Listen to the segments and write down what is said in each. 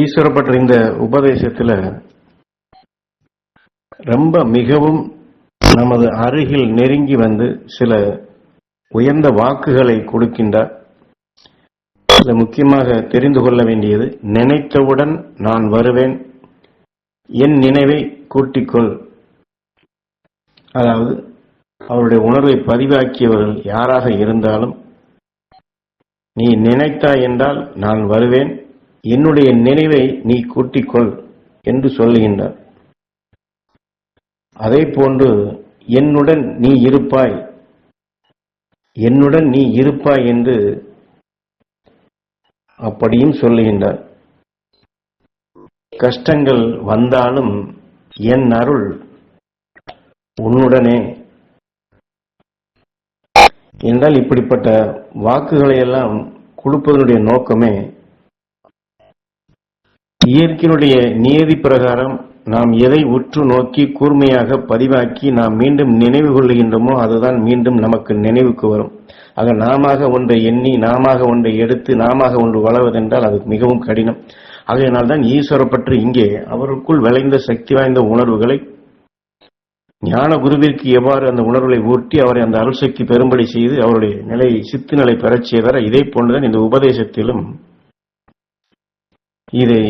ஈஸ்வரப்பட்ட இந்த உபதேசத்துல ரொம்ப மிகவும் நமது அருகில் நெருங்கி வந்து சில உயர்ந்த வாக்குகளை கொடுக்கின்றார். சில முக்கியமாக தெரிந்து கொள்ள வேண்டியது நினைத்தவுடன் நான் வருவேன். என் நினைவை கூட்டிக்கொள். அதாவது அவருடைய உணர்வை பதிவாக்கியவர்கள் யாராக இருந்தாலும் நீ நினைத்தாய் என்றால் நான் வருவேன். என்னுடைய நினைவை நீ கூட்டிக்கொள் என்று சொல்லுகின்றார். அதே போன்று என்னுடன் நீ இருப்பாய் என்னுடன் நீ இருப்பாய் என்று அப்படியும் சொல்லுகின்றார். கஷ்டங்கள் வந்தாலும் என் அருள் உன்னுடனே. என்றால் இப்படிப்பட்ட வாக்குகளை எல்லாம் கொடுப்பதனுடைய நோக்கமே இயற்கையினுடைய நியதி பிரகாரம் நாம் எதை உற்று நோக்கி கூர்மையாக பதிவாக்கி நாம் மீண்டும் நினைவு கொள்ளுகின்றோமோ அதுதான் மீண்டும் நமக்கு நினைவுக்கு வரும். ஆக நாம ஒன்றை எண்ணி நாம ஒன்றை எடுத்து நாம ஒன்று வளர்வதென்றால் அது மிகவும் கடினம். ஆகையினால்தான் ஈஸ்வரப்பற்று இங்கே அவருக்குள் விளைந்த சக்தி வாய்ந்த உணர்வுகளை ஞான குருவிற்கு எவ்வாறு அந்த உணர்வுகளை ஊட்டி அவரை அந்த அருள் சக்தி பெரும்படி செய்து அவருடைய நிலை சித்து நிலை பெறச் செய்தார் இதே போன்றுதான் இந்த உபதேசத்திலும் இதை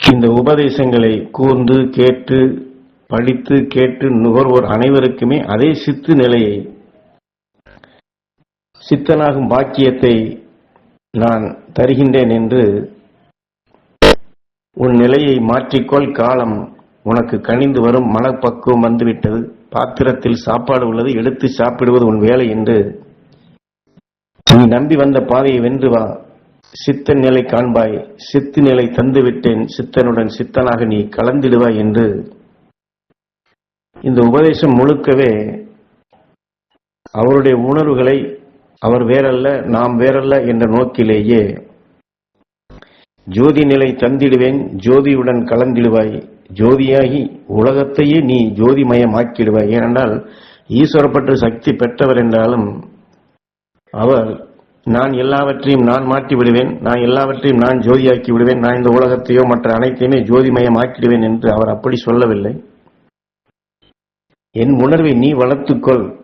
இந்த உபதேசங்களை கூர்ந்து கேட்டு படித்து கேட்டு நுகர்வோர் அனைவருக்குமே அதே சித்து நிலையை சித்தனாகும் பாக்கியத்தை நான் தருகின்றேன் என்று உன் நிலையை மாற்றிக்கொள். காலம் உனக்கு கனிந்து வரும் மனப்பக்குவம் வந்துவிட்டது. பாத்திரத்தில் சாப்பாடு உள்ளது எடுத்து சாப்பிடுவது உன் வேலை என்று நீ நம்பி வந்த பாதையை வென்று வா. சித்தன் நிலை காண்பாய் சித்து நிலை தந்துவிட்டேன் சித்தனுடன் சித்தனாக நீ கலந்திடுவாய் என்று. இந்த உபதேசம் முழுக்கவே அவருடைய உணர்வுகளை அவர் வேறல்ல நாம் வேறல்ல என்ற நோக்கிலேயே ஜோதி நிலை தந்திடுவேன் ஜோதியுடன் கலந்திடுவாய் ஜோதியாகி உலகத்தையே நீ ஜோதிமயமாக்கிடுவாய். ஏனென்றால் ஈஸ்வரப்பற்ற சக்தி பெற்றவர் என்றாலும் அவர் நான் எல்லாவற்றையும் நான் மாற்றி விடுவேன் நான் எல்லாவற்றையும் நான் ஜோதியாக்கி விடுவேன் நான் இந்த உலகத்தையோ மற்ற அனைத்தையுமே ஜோதிமயமாக்கிடுவேன் என்று அவர் அப்படி சொல்லவில்லை. என் உணர்வை நீ வளர்த்துக்கொள்.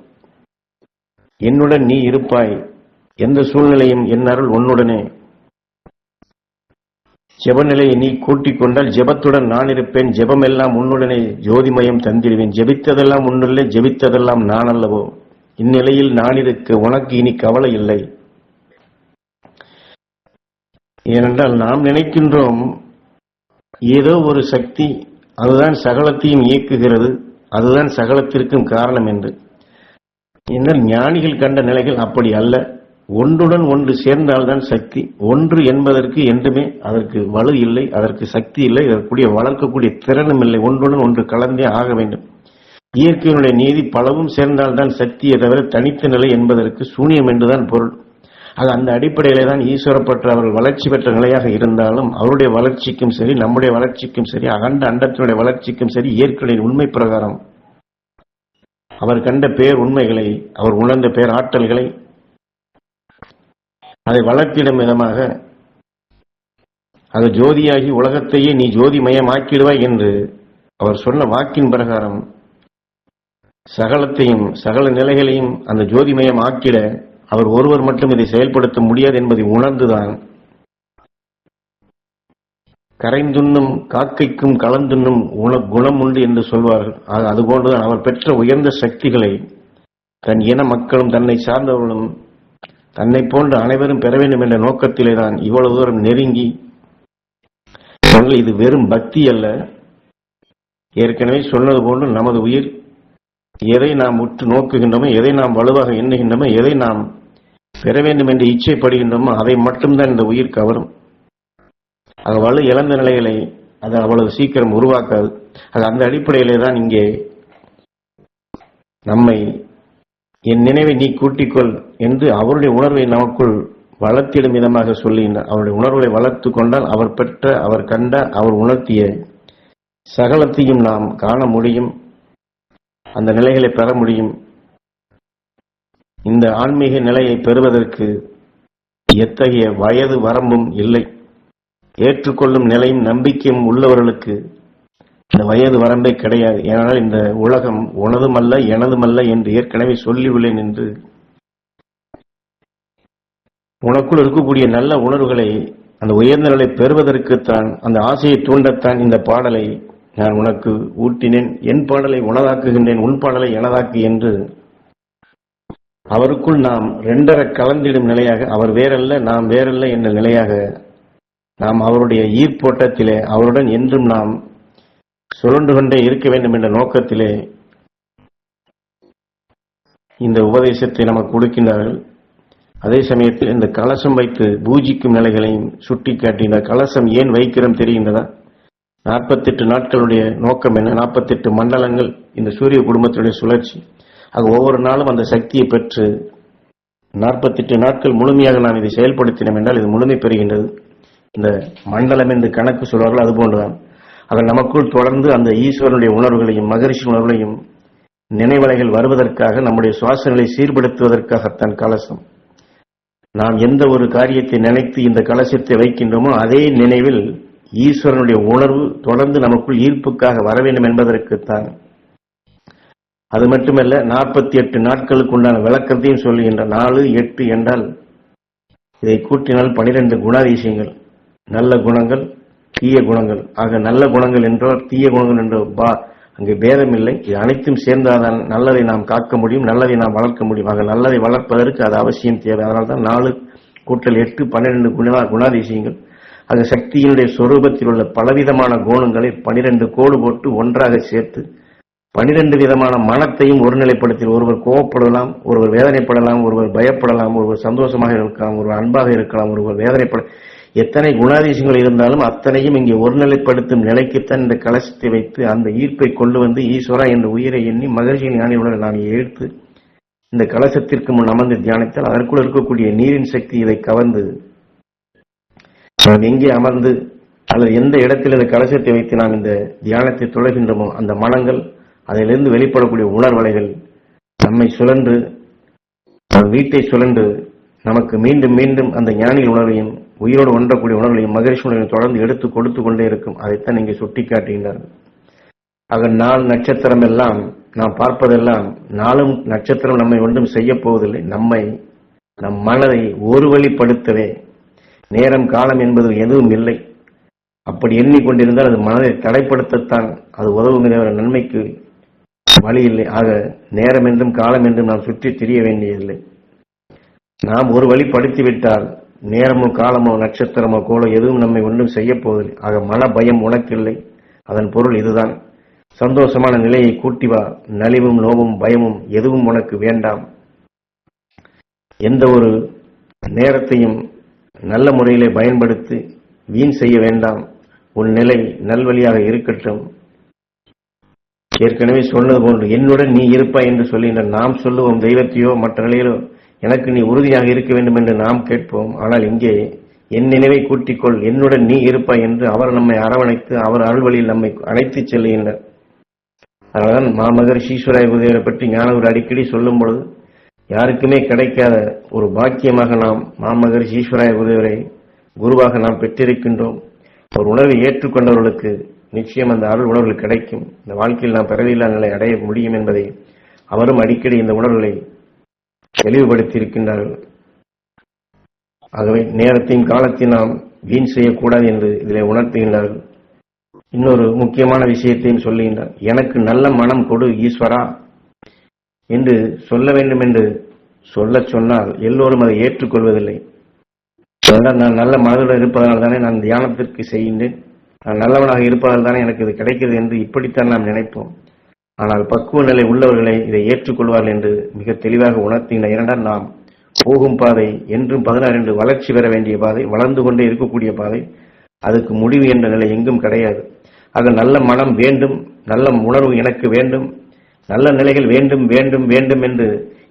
என்னுடன் நீ இருப்பாய். எந்த சூழ்நிலையும் என் அருள் உன்னுடனே. ஜெபநிலையை நீ கூட்டிக் கொண்டால் ஜெபத்துடன் நான் இருப்பேன் ஜெபமெல்லாம் உன்னுடனே ஜோதிமயம் தந்திடுவேன். ஜெபித்ததெல்லாம் உன்னுள்ளே ஜெபித்ததெல்லாம் நான் அல்லவோ. இந்நிலையில் நான் இருக்க உனக்கு இனி கவலை இல்லை. ஏனென்றால் நாம் நினைக்கின்றோம் ஏதோ ஒரு சக்தி அதுதான் சகலத்தையும் இயக்குகிறது அதுதான் சகலத்திற்கும் காரணம் என்று. என்னால் ஞானிகள் கண்ட நிலைகள் அப்படி அல்ல. ஒன்றுடன் ஒன்று சேர்ந்தால்தான் சக்தி. ஒன்று என்பதற்கு என்றுமே அதற்கு வலு இல்லை அதற்கு சக்தி இல்லை அதற்குரிய வளர்க்கக்கூடிய திறனும் இல்லை. ஒன்றுடன் ஒன்று கலந்தே ஆக வேண்டும். இயற்கையினுடைய நீதி பலவும் சேர்ந்தால்தான் சக்தியை தவிர தனித்த நிலை என்பதற்கு சூனியம் என்றுதான் பொருள். அது அந்த அடிப்படையிலே தான் ஈஸ்வரப்பட்ட அவர்கள் வளர்ச்சி பெற்ற நிலையாக இருந்தாலும் அவருடைய வளர்ச்சிக்கும் சரி நம்முடைய வளர்ச்சிக்கும் சரி அகண்ட அண்டத்தினுடைய வளர்ச்சிக்கும் சரி இயற்கையின் உண்மை பிரகாரம். அவர் கண்ட பேர் உண்மைகளை அவர் உணர்ந்த பேர் ஆற்றல்களை அதை வளர்த்திடும் விதமாக அது ஜோதியாகி உலகத்தையே நீ ஜோதிமயமாக்கிடுவாய் என்று அவர் சொன்ன வாக்கின் பிரகாரம் சகலத்தையும் சகல நிலைகளையும் அந்த ஜோதிமயம் ஆக்கிட அவர் ஒருவர் மட்டும் இதை செயல்படுத்த முடியாது என்பதை உணர்ந்துதான் கரைந்துண்ணும் காக்கைக்கும் கலந்துண்ணும் உண- குணம் உண்டு என்று சொல்வார்கள். அதுபோன்றுதான் அவர் பெற்ற உயர்ந்த சக்திகளை தன் இன மக்களும் தன்னை சார்ந்தவர்களும் தன்னை போன்ற அனைவரும் பெற வேண்டும் என்ற நோக்கத்திலே தான் இவ்வளவு தூரம் நெருங்கி இது வெறும் பக்தி அல்ல. ஏற்கனவே சொன்னது போன்று நமது உயிர் எதை நாம் உற்று நோக்குகின்றோமோ எதை நாம் வலுவாக எண்ணுகின்றோமோ எதை நாம் பெற வேண்டும் என்று இச்சைப்படுகின்றோமோ அதை மட்டும்தான் இந்த உயிர் கவரும். அது வலு இழந்த நிலைகளை அது அவ்வளவு சீக்கிரம் உருவாக்காது. அது அந்த அடிப்படையிலே தான் இங்கே நம்மை என் நினைவை நீ கூட்டிக்கொள் என்று அவருடைய உணர்வை நமக்குள் வளர்த்திடும் விதமாக சொல்லுகின்றார். அவருடைய உணர்வுகளை வளர்த்து கொண்டால் அவர் பெற்ற அவர் கண்ட அவர் உணர்த்திய சகலத்தையும் நாம் காண முடியும். அந்த நிலைகளை பெற முடியும். இந்த ஆன்மீக நிலையை பெறுவதற்கு எத்தகைய வயது வரம்பும் இல்லை. ஏற்றுக்கொள்ளும் நிலையும் நம்பிக்கையும் உள்ளவர்களுக்கு இந்த வயது வரம்பே கிடையாது. ஏனால் இந்த உலகம் உனதுமல்ல எனதுமல்ல என்று ஏற்கனவே சொல்லியுள்ளேன் என்று உனக்குள் இருக்கக்கூடிய நல்ல உணர்வுகளை அந்த உயர்ந்த நிலை பெறுவதற்குத்தான் அந்த ஆசையை தூண்டத்தான் இந்த பாடலை நான் உனக்கு ஊட்டினேன். என் பாடலை உனதாக்குகின்றேன் உன் பாடலை எனதாக்கு என்று அவருக்குள் நாம் ரெண்டரை கலந்திடும் நிலையாக அவர் வேறல்ல நாம் வேறல்ல என்ற நிலையாக நாம் அவருடைய ஈர்ப்போட்டத்திலே அவருடன் என்றும் நாம் சுழன்று கொண்டே இருக்க வேண்டும் என்ற நோக்கத்திலே இந்த உபதேசத்தை நமக்கு கொடுக்கின்றார்கள். அதே சமயத்தில் இந்த கலசம் வைத்து பூஜிக்கும் நிலைகளையும் சுட்டி காட்டின கலசம் ஏன் வைக்கிறோம் தெரிகின்றதா? நாற்பத்தெட்டு நாட்களுடைய நோக்கம் என்ன? நாற்பத்தெட்டு மண்டலங்கள் இந்த சூரிய குடும்பத்துடைய சுழற்சி. ஆக ஒவ்வொரு நாளும் அந்த சக்தியை பெற்று நாற்பத்தெட்டு நாட்கள் முழுமையாக நாம் இதை செயல்படுத்தினோம் என்றால் இது முழுமை பெறுகின்றது. இந்த மண்டலம் என்று கணக்கு சொல்வார்கள் அது போன்றுதான். ஆக நமக்குள் தொடர்ந்து அந்த ஈஸ்வரனுடைய உணர்வுகளையும் மகரிஷி உணர்வுகளையும் நினைவலைகள் வருவதற்காக நம்முடைய சுவாசங்களை சீர்படுத்துவதற்காகத்தான் கலசம். நாம் எந்த ஒரு காரியத்தை நினைத்து இந்த கலசத்தை வைக்கின்றோமோ அதே நினைவில் ஈஸ்வரனுடைய உணர்வு தொடர்ந்து நமக்குள் ஈர்ப்புக்காக வர வேண்டும் என்பதற்குத்தான் அது மட்டுமல்ல நாற்பத்தி எட்டு நாட்களுக்கு உண்டான விளக்கத்தையும் சொல்லுகின்ற நாலு எட்டு என்றால் இதை கூட்டினால் பனிரெண்டு குணாதிசயங்கள் நல்ல குணங்கள் தீய குணங்கள். ஆக நல்ல குணங்கள் என்றோ தீய குணங்கள் என்றோ பா அங்கே பேதம் இல்லை. இது அனைத்தும் சேர்ந்தால்தான் நல்லதை நாம் காக்க முடியும் நல்லதை நாம் வளர்க்க முடியும். ஆக நல்லதை வளர்ப்பதற்கு அது அவசியம் தேவை. அதனால்தான் நாலு கூட்டல் எட்டு பன்னிரண்டு குணா குணாதிசயங்கள். அது சக்தியினுடைய சொரூபத்தில் உள்ள பலவிதமான கோணங்களை பனிரெண்டு கோடு போட்டு ஒன்றாக சேர்த்து பனிரெண்டு விதமான மனத்தையும் ஒருநிலைப்படுத்தி ஒருவர் கோவப்படலாம் ஒருவர் வேதனைப்படலாம் ஒருவர் பயப்படலாம் ஒருவர் சந்தோஷமாக இருக்கலாம் ஒருவர் அன்பாக இருக்கலாம் ஒருவர் வேதனைப்பட எத்தனை குணாதிசயங்கள் இருந்தாலும் அத்தனையும் இங்கே ஒருநிலைப்படுத்தும் நிலைக்குத்தான் இந்த கலசத்தை வைத்து அந்த ஈர்ப்பை கொண்டு வந்து ஈஸ்வரா என்ற உயிரை எண்ணி மகிழ்ச்சியின் ஞானியுடன் நான் எழுத்து இந்த கலசத்திற்கு முன் அமர்ந்து தியானித்தால் அதற்குள் இருக்கக்கூடிய நீரின் சக்தி இதை கவர்ந்து நாம் எங்கே அமர்ந்து அல்லது எந்த இடத்தில் இந்த கலசத்தை வைத்து நாம் இந்த தியானத்தை தொலைகின்றோமோ அந்த மனங்கள் அதிலிருந்து வெளிப்படக்கூடிய உணர்வலைகள் நம்மை சுழன்று நம் வீட்டை சுழன்று நமக்கு மீண்டும் மீண்டும் அந்த ஞானிகள் உணர்வையும் உயிரோடு ஒன்றக்கூடிய உணர்வையும் மகிழ்ச்சி உணர்வையும் தொடர்ந்து எடுத்து கொடுத்து கொண்டே இருக்கும். அதைத்தான் இங்கே சுட்டி காட்டுகின்றார்கள் ஆக நாள் நட்சத்திரம் எல்லாம் நாம் பார்ப்பதெல்லாம் நாளும் நட்சத்திரம் நம்மை ஒன்றும் செய்ய போவதில்லை. நம்மை நம் மனதை ஒரு வழிப்படுத்தவே நேரம் காலம் என்பது எதுவும் இல்லை. அப்படி எண்ணிக்கொண்டிருந்தால் அது மனதை தடைப்படுத்தத்தான் அது உதவுகிற நன்மைக்கு வழி இல்லை. ஆக நேரம் என்றும் காலம் என்றும் நாம் சுற்றி திரிய வேண்டியதில்லை. நாம் ஒரு வழி படுத்திவிட்டால் நேரமோ காலமோ நட்சத்திரமோ கோலோ எதுவும் நம்மை ஒன்றும் செய்ய போவதில்லை. ஆக மன பயம் உனக்கில்லை. அதன் பொருள் இதுதான். சந்தோஷமான நிலையை கூட்டி வா. நலிவும் நோவும் பயமும் எதுவும் உனக்கு வேண்டாம். எந்த ஒரு நேரத்தையும் நல்ல முறையிலே பயன்படுத்தி வீண் செய்ய வேண்டாம். உன் நிலை நல்வழியாக இருக்கட்டும். ஏற்கனவே சொன்னது போன்று என்னுடன் நீ இருப்பாய் என்று சொல்லுகின்ற நாம் சொல்லுவோம் தெய்வத்தையோ மற்ற நிலையிலோ எனக்கு நீ உறுதியாக இருக்க வேண்டும் என்று நாம் கேட்போம். ஆனால் இங்கே என் நினைவை கூட்டிக்கொள் என்னுடன் நீ இருப்பாய் என்று அவர் நம்மை அரவணைத்து அவர் அருள்வழியில் நம்மை அழைத்துச் செல்லுகின்றார். அதனால்தான் மாமகர் ஈஸ்வராய உதயரை பற்றி ஞானவர் அடிக்கடி சொல்லும் பொழுது யாருக்குமே கிடைக்காத ஒரு பாக்கியமாக நாம் மாமகர் ஈஸ்வராய உதயரை குருவாக நாம் பெற்றிருக்கின்றோம். ஒரு உணர்வை ஏற்றுக்கொண்டவர்களுக்கு நிச்சயம் அந்த அருள் உணர்வுகள் கிடைக்கும். இந்த வாழ்க்கையில் நாம் பிறவியில்லா நிலை அடைய முடியும் என்பதை அவரும் அடிக்கடி இந்த உணர்வுகளை தெளிவுபடுத்தி இருக்கின்றார்கள் ஆகவே நேரத்தையும் காலத்தையும் நாம் வீண் செய்யக்கூடாது என்று இதில் உணர்த்துகின்றார்கள். இன்னொரு முக்கியமான விஷயத்தையும் சொல்லுகின்றார். எனக்கு நல்ல மனம் கொடு ஈஸ்வரா என்று சொல்ல வேண்டும் என்று சொல்ல சொன்னால் எல்லோரும் அதை ஏற்றுக்கொள்வதில்லை. அதனால் நான் நல்ல மனதுடன் இருப்பதனால் தானே நான் தியானத்திற்கு செய்கின்றேன். நான் நல்லவனாக இருப்பதால் தானே எனக்கு இது கிடைக்கிறது என்று இப்படித்தான் நாம் நினைப்போம். ஆனால் பக்குவ நிலை உள்ளவர்களை இதை ஏற்றுக்கொள்வார்கள் என்று மிக தெளிவாக உணர்த்தின இரண்டாம் நாம் போகும் பாதை என்றும் பதினாறு என்று வளர்ச்சி பெற வேண்டிய பாதை வளர்ந்து கொண்டே இருக்கக்கூடிய பாதை அதுக்கு முடிவு என்ற நிலை எங்கும் கிடையாது. ஆக நல்ல மனம் வேண்டும் நல்ல உணர்வு எனக்கு வேண்டும் நல்ல நிலைகள் வேண்டும் வேண்டும் வேண்டும் என்று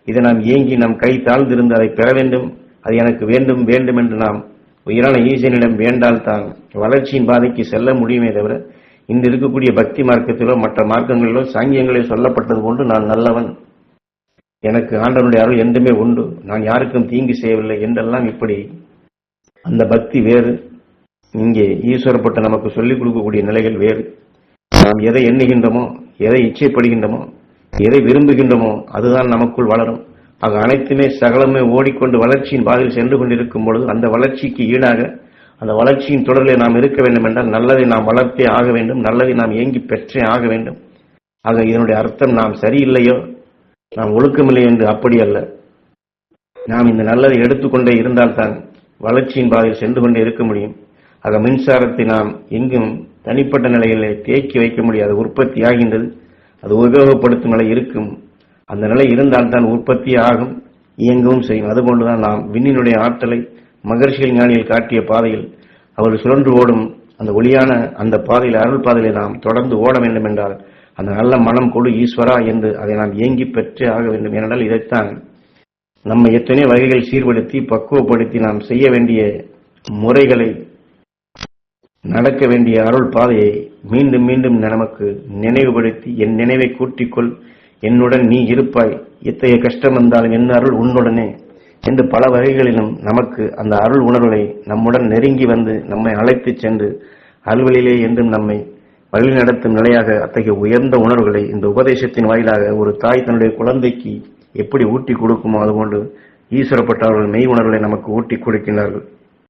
இதை நாம் ஏங்கி நம் கை தாழ்ந்திருந்து அதை பெற வேண்டும் அது எனக்கு வேண்டும் வேண்டும் என்று நாம் உயிரான ஈசனிடம் வேண்டால்தான் வளர்ச்சியின் பாதைக்கு செல்ல முடியுமே தவிர இன்று இருக்கக்கூடிய பக்தி மார்க்கத்திலோ மற்ற மார்க்கங்களிலோ சாங்கியங்களில் சொல்லப்பட்டது போன்று நான் நல்லவன். எனக்கு ஆண்டவனுடைய அருள் என்றுமே உண்டு. நான் யாருக்கும் தீங்கு செய்யவில்லை என்றெல்லாம் இப்படி அந்த பக்தி வேறு. இங்கே ஈஸ்வரப்பட்ட நமக்கு சொல்லிக் கொடுக்கக்கூடிய நிலைகள் வேறு. நாம் எதை எண்ணுகின்றோமோ எதை இச்சைப்படுகின்றோமோ எதை விரும்புகின்றோமோ அதுதான் நமக்குள் வளரும். ஆக அனைத்துமே சகலமே ஓடிக்கொண்டு வளர்ச்சியின் பாதையில் சென்று கொண்டிருக்கும் பொழுது அந்த வளர்ச்சிக்கு ஈடாக அந்த வளர்ச்சியின் தொடரில் நாம் இருக்க வேண்டும் என்றால் நல்லதை நாம் வளர்த்தே ஆக வேண்டும் நல்லதை நாம் ஏங்கி பெற்றே ஆக வேண்டும். ஆக இதனுடைய அர்த்தம் நாம் சரியில்லையோ நாம் ஒழுக்கமில்லை என்று அப்படி அல்ல. நாம் இந்த நல்லதை எடுத்துக்கொண்டே இருந்தால்தான் வளர்ச்சியின் பாதையில் சென்று கொண்டே இருக்க முடியும். ஆக மின்சாரத்தை நாம் எங்கும் தனிப்பட்ட நிலையிலே தேக்கி வைக்க முடியாது உற்பத்தி ஆகின்றது அது உபயோகப்படுத்தும் நிலை இருக்கும். அந்த நிலை இருந்தால்தான் உற்பத்தி ஆகும் இயங்கவும் செய்யும். அதுபோன்றுதான் நாம் விண்ணினுடைய ஆற்றலை மகர்ஷியல் ஞானியில் காட்டிய பாதையில் அவர் சுழன்று ஓடும் அந்த ஒளியான அந்த பாதையில் அருள் பாதையிலே நாம் தொடர்ந்து ஓட வேண்டும் என்றால் அந்த நல்ல மனம் கொடு ஈஸ்வரா என்று அதை நாம் ஏங்கி பெற்றே ஆக வேண்டும். ஏனென்றால் இதைத்தான் நம்ம எத்தனை வகைகள் சீர்படுத்தி பக்குவப்படுத்தி நாம் செய்ய வேண்டிய முறைகளை நடக்க வேண்டிய அருள் பாதையை மீண்டும் மீண்டும் நமக்கு நினைவுபடுத்தி என் நினைவை கூட்டிக்கொள். என்னுடன் நீ இருப்பாய். எத்தகைய கஷ்டம் வந்தாலும் என் அருள் உன்னுடனே. என்று பல வகைகளிலும் நமக்கு அந்த அருள் உணர்வுகளை நம்முடன் நெருங்கி வந்து நம்மை அழைத்துச் சென்று அருள்வழியிலே என்றும் நம்மை வழிநடத்தும் நிலையாக அத்தகைய உயர்ந்த உணர்வுகளை இந்த உபதேசத்தின் வாயிலாக ஒரு தாய் தன்னுடைய குழந்தைக்கு எப்படி ஊட்டி கொடுக்குமோ அதுபோன்று ஈஸ்வரப்பட்டவர்கள் மெய் உணர்வுகளை நமக்கு ஊட்டி கொடுக்கின்றார்கள்.